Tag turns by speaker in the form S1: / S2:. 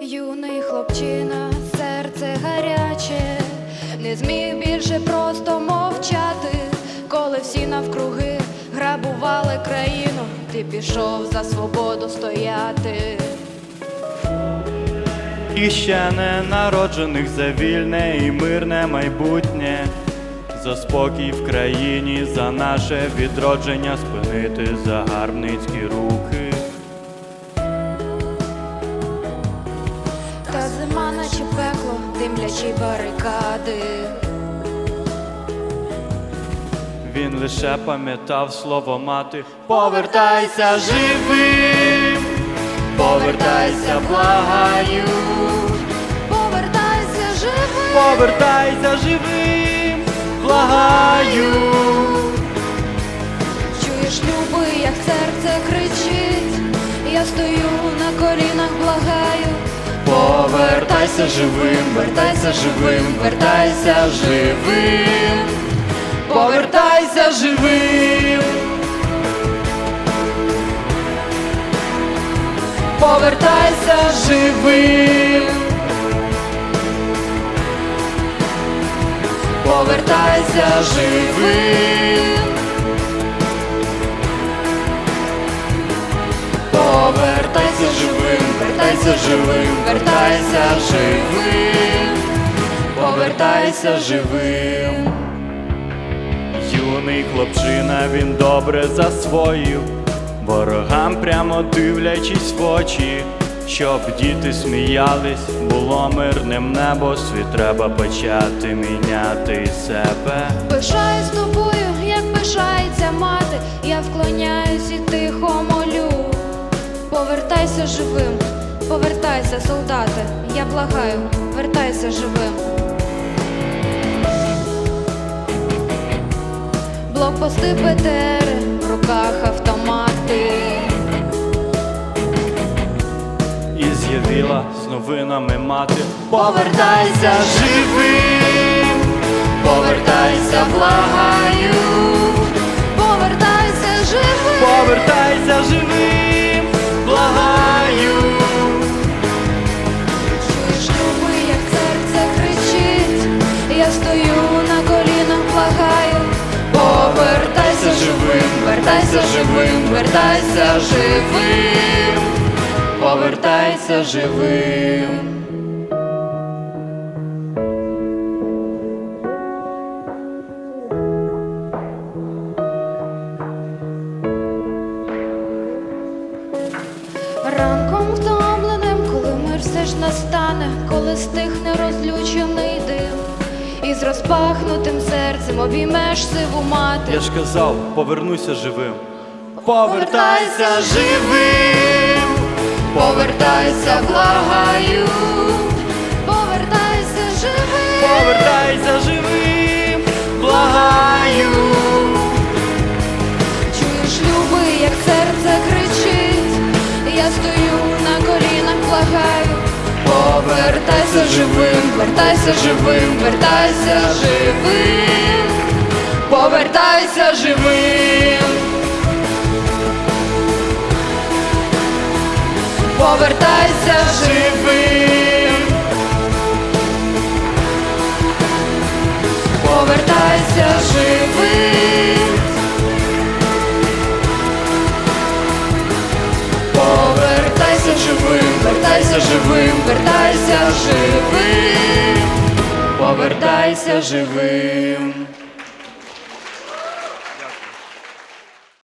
S1: Юний хлопчина, серце гаряче, не зміг більше просто мовчати, коли всі навкруги грабували країну, ти пішов за свободу стояти.
S2: І ще не народжених за вільне і мирне майбутнє, за спокій в країні, за наше відродження спинити загарбницькі руки.
S1: Та зима, наче пекло, димлячі барикади.
S2: Він лише пам'ятав слово мати Повертайся живим, повертайся, благаю,
S1: Повертайся живим,
S2: повертайся живим, благаю.
S1: чуєш, любий, як серце кричить, я стою на колінах, благаю.
S2: Повертайся живим, вертайся живим, вертайся живим, повертайся живим. Повертайся живим. Повертайся живим. Вертайся живим, вертайся живим, повертайся живим. Юний хлопчина, він добре засвоїв, ворогам прямо дивлячись в очі, щоб діти сміялись, було мирним небо, світ треба почати міняти себе.
S1: Пишаюсь тобою, як пишається мати, я вклоняюсь і тихо молю. Повертайся живим, повертайся, солдати, я благаю, вертайся живим. Блокпости ПТР, в руках автомати.
S2: І з'явила з новинами мати Повертайся живим, повертайся, благаю,
S1: Повертайся живим,
S2: повертайся живим, вертайся живим, вертайся живим, повертайся живим.
S1: Ранком втомленим, коли мир все ж настане, коли стихне розпахнутим серцем обіймеш сиву мати.
S2: Я ж казав, повернуся живим. Повертайся живим, повертайся, благаю,
S1: Повертайся живим,
S2: повертайся живим, Повертайся живим, вертайся живим, вертайся живим, повертайся живим. Живим, вертайся живим, вертайся живим, повертайся живим.